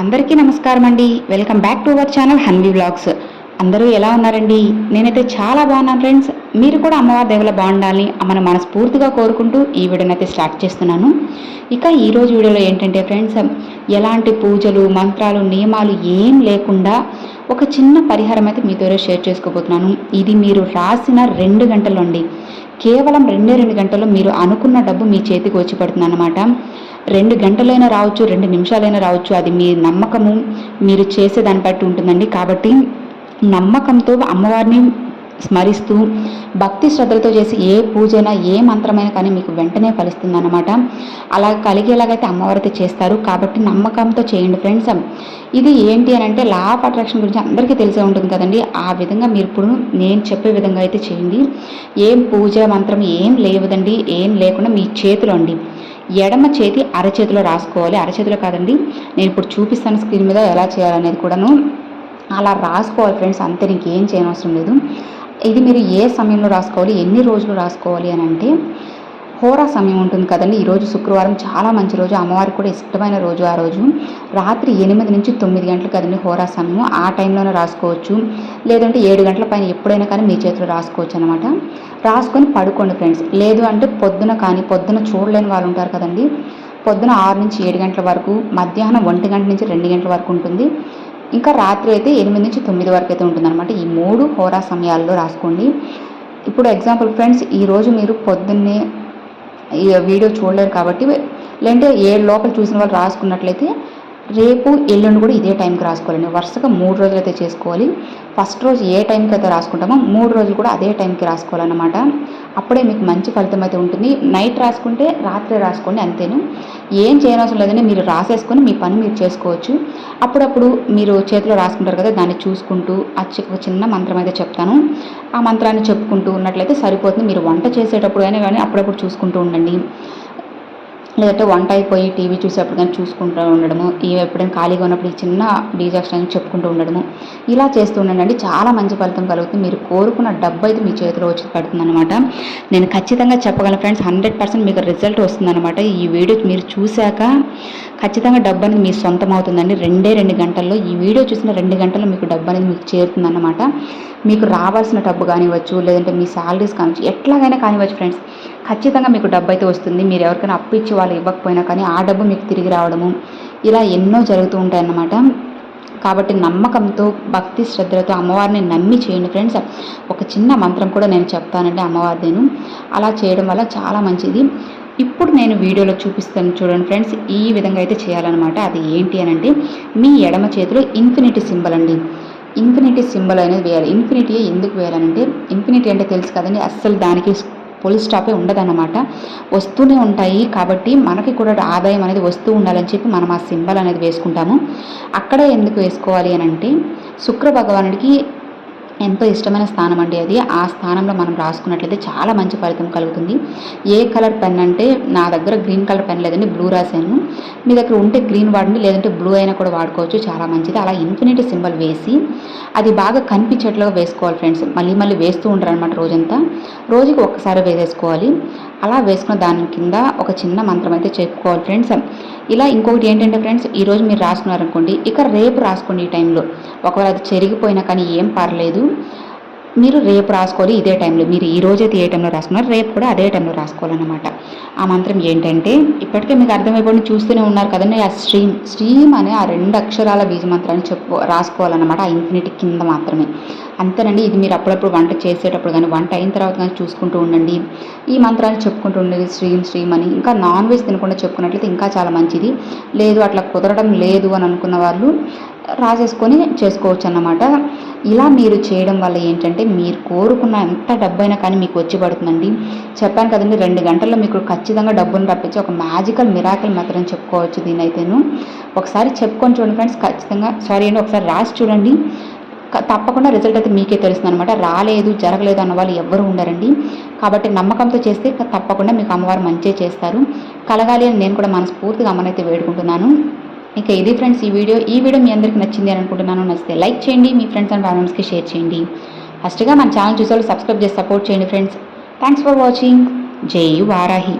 అందరికీ నమస్కారం అండి. Welcome back to our channel Hanvi vlogs అందరూ ఎలా ఉన్నారండి? నేనైతే చాలా బాగున్నాను ఫ్రెండ్స్ మీరు కూడా అమ్మవారి దేవుల బాగుండాలని మన మనస్ఫూర్తిగా కోరుకుంటూ ఈ వీడియోనైతే స్టార్ట్ చేస్తున్నాను. ఇక ఈరోజు వీడియోలో ఏంటంటే ఫ్రెండ్స్ ఎలాంటి పూజలు మంత్రాలు నియమాలు ఏం లేకుండా ఒక చిన్న పరిహారం అయితే మీతో షేర్ చేసుకోబోతున్నాను. ఇది మీరు రాసిన రెండు గంటలు అండి. కేవలం రెండే రెండు గంటల్లో మీరు అనుకున్న డబ్బు మీ చేతికి వచ్చి పడుతుంది అనమాట రెండు గంటలైనా రావచ్చు రెండు నిమిషాలైనా రావచ్చు. అది మీ నమ్మకము. మీరు చేసే దాన్ని బట్టి ఉంటుందండి. కాబట్టి నమ్మకంతో అమ్మవారిని స్మరిస్తూ భక్తి శ్రద్ధలతో చేసి ఏ పూజైనా ఏ మంత్రమైనా కానీ మీకు వెంటనే ఫలిస్తుంది అనమాట అలా కలిగేలాగైతే అమ్మవారు అయితే చేస్తారు. కాబట్టి నమ్మకంతో చేయండి ఫ్రెండ్స్. ఇది ఏంటి అని అంటే లా ఆఫ్ అట్రాక్షన్ గురించి అందరికీ తెలిసే ఉంటుంది కదండి. ఆ విధంగా మీరు ఇప్పుడు నేను చెప్పే విధంగా అయితే చేయండి. ఏం పూజ మంత్రం ఏం లేవదండి. ఏం లేకుండా మీ చేతిలో అండి. ఎడమ చేతి అరచేతిలో రాసుకోవాలి. అరచేతిలో కాదండి నేను ఇప్పుడు చూపిస్తాను స్క్రీన్ మీద ఎలా చేయాలనేది కూడాను. అలా రాసుకోవాలి ఫ్రెండ్స్ అంతే నీకు ఏం చేయనవసరం లేదు. ఇది మీరు ఏ సమయంలో రాసుకోవాలి ఎన్ని రోజులు రాసుకోవాలి అని అంటే హోరా సమయం ఉంటుంది కదండి. ఈరోజు శుక్రవారం చాలా మంచి రోజు. అమ్మవారికి కూడా ఇష్టమైన రోజు ఆ రోజు. రాత్రి ఎనిమిది నుంచి తొమ్మిది గంటలు కదండి హోరా సమయం. ఆ టైంలోనే రాసుకోవచ్చు. లేదంటే ఏడు గంటల పైన ఎప్పుడైనా కానీ మీ చేతిలో రాసుకోవచ్చు అనమాట రాసుకొని పడుకోండి ఫ్రెండ్స్. లేదు అంటే పొద్దున కానీ పొద్దున చూడలేని వాళ్ళు ఉంటారు కదండి. పొద్దున ఆరు నుంచి ఏడు గంటల వరకు మధ్యాహ్నం ఒంటి గంట నుంచి రెండు గంటల వరకు ఉంటుంది. ఇంకా రాత్రి అయితే ఎనిమిది నుంచి తొమ్మిది వరకు అయితే ఉంటుందన్నమాట ఈ మూడు హోరా సమయాల్లో రాసుకోండి. ఇప్పుడు ఎగ్జాంపుల్ ఫ్రెండ్స్ ఈరోజు మీరు పొద్దున్నే ఈ వీడియో చూడలేరు కాబట్టి లేదంటే ఏడు లోపల చూసిన వాళ్ళు రాసుకున్నట్లయితే రేపు ఎల్లుండి కూడా ఇదే టైంకి రాసుకోవాలండి వరుసగా మూడు రోజులు అయితే చేసుకోవాలి. ఫస్ట్ రోజు ఏ టైంకి అయితే రాసుకుంటామో మూడు రోజులు కూడా అదే టైంకి రాసుకోవాలన్నమాట. అప్పుడే మీకు మంచి ఫలితం అయితే ఉంటుంది. నైట్ రాసుకుంటే రాత్రి రాసుకోండి అంతేను. ఏం చేయనవసరం లేదని మీరు రాసేసుకొని మీ పని మీరు చేసుకోవచ్చు. అప్పుడప్పుడు మీరు చేతిలో రాసుకుంటారు కదా దాన్ని చూసుకుంటూ ఒక చిన్న మంత్రం అయితే చెప్తాను. ఆ మంత్రాన్ని చెప్పుకుంటూ ఉన్నట్లయితే సరిపోతుంది. మీరు వంట చేసేటప్పుడు అయినా కానీ అప్పుడప్పుడు చూసుకుంటూ ఉండండి. లేదంటే వంట అయిపోయి టీవీ చూసేప్పుడు కానీ చూసుకుంటూ ఉండడము ఈ ఎప్పుడైనా ఖాళీగా ఉన్నప్పుడు ఈ చిన్న డీజాక్షన్ చెప్పుకుంటూ ఉండడము ఇలా చేస్తూ ఉండండి. చాలా మంచి ఫలితం కలుగుతుంది. మీరు కోరుకున్న డబ్బు అయితే మీ చేతిలో వచ్చి పడుతుందన్నమాట. నేను ఖచ్చితంగా చెప్పగలను ఫ్రెండ్స్ హండ్రెడ్ పర్సెంట్ మీకు రిజల్ట్ వస్తుందన్నమాట. ఈ వీడియో మీరు చూశాక ఖచ్చితంగా డబ్బు అనేది మీ సొంతం అవుతుందండి. రెండే రెండు గంటల్లో ఈ వీడియో చూసిన రెండు గంటల్లో మీకు డబ్బు అనేది మీకు చేరుతుందన్నమాట. మీకు రావాల్సిన డబ్బు కానివ్వచ్చు లేదంటే మీ శాలరీస్ కానివచ్చు ఎట్లాగైనా కానివ్వచ్చు ఫ్రెండ్స్. ఖచ్చితంగా మీకు డబ్బు అయితే వస్తుంది. మీరు ఎవరికైనా అప్పు ఇచ్చి వాళ్ళు ఇవ్వకపోయినా కానీ ఆ డబ్బు మీకు తిరిగి రావడము. ఇలా ఎన్నో జరుగుతూ ఉంటాయన్నమాట. కాబట్టి నమ్మకంతో భక్తి శ్రద్ధలతో అమ్మవారిని నమ్మి చేయండి ఫ్రెండ్స్. ఒక చిన్న మంత్రం కూడా నేను చెప్తానండి అమ్మవారిదేను. అలా చేయడం వల్ల చాలా మంచిది. ఇప్పుడు నేను వీడియోలో చూపిస్తాను చూడండి ఫ్రెండ్స్. ఈ విధంగా అయితే చేయాలన్నమాట. అది ఏంటి అని అంటే మీ ఎడమ చేతిలో ఇన్ఫినిటీ సింబల్ అండి. ఇన్ఫినిటీ సింబల్ అనేది వేయాలి. ఇన్ఫినిటీ ఎందుకు వేయాలంటే ఇన్ఫినిటీ అంటే తెలుసు కదండి. అస్సలు దానికి పోలీస్ స్టాపే ఉండదన్నమాట. వస్తూనే ఉంటాయి. కాబట్టి మనకి కూడా ఆదాయం అనేది వస్తూ ఉండాలని చెప్పి మనం ఆ సింబల్ అనేది వేసుకుంటాము. అక్కడ ఎందుకు వేసుకోవాలి అని అంటే శుక్ర భగవానుడికి ఎంతో ఇష్టమైన స్థానం అండి అది. ఆ స్థానంలో మనం రాసుకున్నట్లయితే చాలా మంచి ఫలితం కలుగుతుంది. ఏ కలర్ పెన్ అంటే నా దగ్గర గ్రీన్ కలర్ పెన్ లేదండి బ్లూ రాశాను. మీ దగ్గర ఉంటే గ్రీన్ వాడండి లేదంటే బ్లూ అయినా కూడా వాడుకోవచ్చు చాలా మంచిది. అలా ఇన్ఫినిటీ సింబల్ వేసి అది బాగా కనిపించేట్లుగా వేసుకోవాలి ఫ్రెండ్స్. మళ్ళీ మళ్ళీ వేస్తూ ఉంటారు అనమాట రోజంతా. రోజుకి ఒక్కసారి వేసేసుకోవాలి. అలా వేసుకున్న దాని కింద ఒక చిన్న మంత్రం అయితే చెప్పుకోవాలి ఫ్రెండ్స్. ఇలా ఇంకొకటి ఏంటంటే ఫ్రెండ్స్ ఈరోజు మీరు రాసుకున్నారనుకోండి ఇక రేపు రాసుకోండి ఈ టైంలో. ఒకవేళ అది చెరిగిపోయినా కానీ ఏం పర్లేదు. మీరు రేపు రాసుకోవాలి ఇదే టైంలో మీరు ఈ రోజైతే ఏ టైంలో రాసుకున్నారు రేపు కూడా అదే టైంలో రాసుకోవాలన్నమాట. ఆ మంత్రం ఏంటంటే ఇప్పటికే మీకు అర్థమైపోయి చూస్తూనే ఉన్నారు కదండి ఆ స్ట్రీమ్ స్ట్రీమ్ అనే ఆ రెండు అక్షరాల బీజ మంత్రాన్ని చెప్పు రాసుకోవాలన్నమాట ఆ ఇన్ఫినిటీ కింద మాత్రమే. అంతేనండి ఇది మీరు అప్పుడప్పుడు వంట చేసేటప్పుడు కానీ వంట అయిన తర్వాత కానీ చూసుకుంటూ ఉండండి. ఈ మంత్రాన్ని చెప్పుకుంటూ ఉండండి స్ట్రీమ్ స్ట్రీమ్ అని. ఇంకా నాన్ వెజ్ తినకుండా చెప్పుకున్నట్లయితే ఇంకా చాలా మంచిది. లేదు అట్లా కుదరడం లేదు అని అనుకున్న వాళ్ళు రాసేసుకొని చేసుకోవచ్చు అన్నమాట ఇలా మీరు చేయడం వల్ల ఏంటంటే మీరు కోరుకున్న ఎంత డబ్బైనా కానీ మీకు వచ్చి పడుతుందండి. చెప్పాను కదండి రెండు గంటల్లో మీకు ఖచ్చితంగా డబ్బును రప్పించి ఒక మ్యాజికల్ మిరాకల్ మాత్రం చెప్పుకోవచ్చు దీనైతేను ఒకసారి చెప్పుకొని చూడండి ఫ్రెండ్స్ ఖచ్చితంగా సారీ అండి ఒకసారి రాసి చూడండి. తప్పకుండా రిజల్ట్ అయితే మీకే తెలుస్తుంది అనమాట రాలేదు జరగలేదు అన్న వాళ్ళు ఎవ్వరు ఉండరండి. కాబట్టి నమ్మకంతో చేస్తే తప్పకుండా మీకు అమ్మవారు మంచిగా చేస్తారు. కలగాలి అని నేను కూడా మనస్ఫూర్తిగా అమ్మనైతే వేడుకుంటున్నాను. ఇక ఇది ఫ్రెండ్స్ ఈ వీడియో. ఈ వీడియో మీ అందరికీ నచ్చింది అని అనుకుంటున్నాను. నచ్చితే లైక్ చేయండి మీ ఫ్రెండ్స్ అండ్ ఫ్యామిలీస్కి షేర్ చేయండి. ఫస్ట్గా మన ఛానల్ చూసే సబ్స్క్రైబ్ చేసి సపోర్ట్ చేయండి ఫ్రెండ్స్. థ్యాంక్స్ ఫర్ వాచింగ్ జై వారాహి.